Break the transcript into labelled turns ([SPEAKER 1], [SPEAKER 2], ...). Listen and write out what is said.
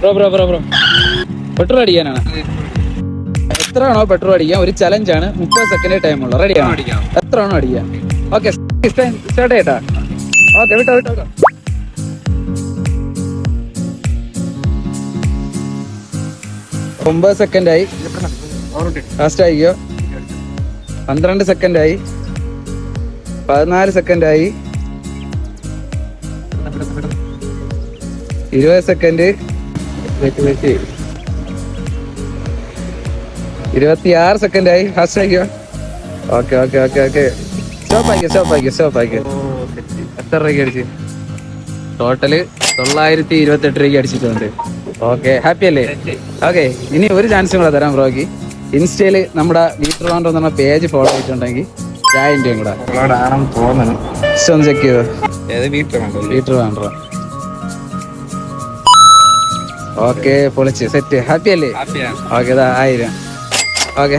[SPEAKER 1] Bro bro bro bro. Petrol അടിക്കാനാണ്. എത്ര ആണോ petrol അടിക്കാൻ ഒരു ചലഞ്ച് ആണ്. മുപ്പത് സെക്കൻഡ് ടൈം ഉള്ളു. റെഡി ആണോ?
[SPEAKER 2] അടിക്കാം.
[SPEAKER 1] എത്ര ആണോ അടിക്കാൻ ഓക്കെ സ്റ്റാർട്ട് ചെയ്യട്ടാ ഓക്കെ വിട്ടോ വിട്ടോ വിട്ടോ. ഒമ്പത് സെക്കൻഡ് ആയി. ഫാസ്റ്റ് ആയിക്കോ? പന്ത്രണ്ട് സെക്കൻഡ് ആയി. പതിനാല് സെക്കൻഡ് ആയി. ഇരുപത് സെക്കൻഡ് ഇരുപത്തിയാറ് സെക്കൻഡ് ആയി ഫാസ്റ്റ് ആയിക്കോ okay okay okay okay stop ആയിക്കോ സ്റ്റോപ്പ് എത്ര രൂപയ്ക്ക് അടിച്ച്? ടോട്ടൽ തൊള്ളായിരത്തി ഇരുപത്തി എട്ട് രൂപയ്ക്ക് അടിച്ചിട്ടുണ്ട്. ഓക്കെ ഹാപ്പി അല്ലേ? ഓക്കെ ഇനി ഒരു ചാൻസും കൂടെ തരാം ബ്രോക്ക് ഇൻസ്റ്റയിൽ നമ്മുടെ വീട്ടിൽ എന്ന് പറഞ്ഞ പേജ് ഫോളോ ചെയ്തിട്ടുണ്ടെങ്കിൽ ആയിരം രൂപയും കൂടെ. ഒന്ന് ചെക്ക് ചെയ്തോ?
[SPEAKER 2] വീട്ടിൽ
[SPEAKER 1] വേണ്ട ഓക്കെ പൊളിച്ച് സെറ്റ് ഹാപ്പി അല്ലേ? ഓക്കെ ആയിരം. ഓക്കെ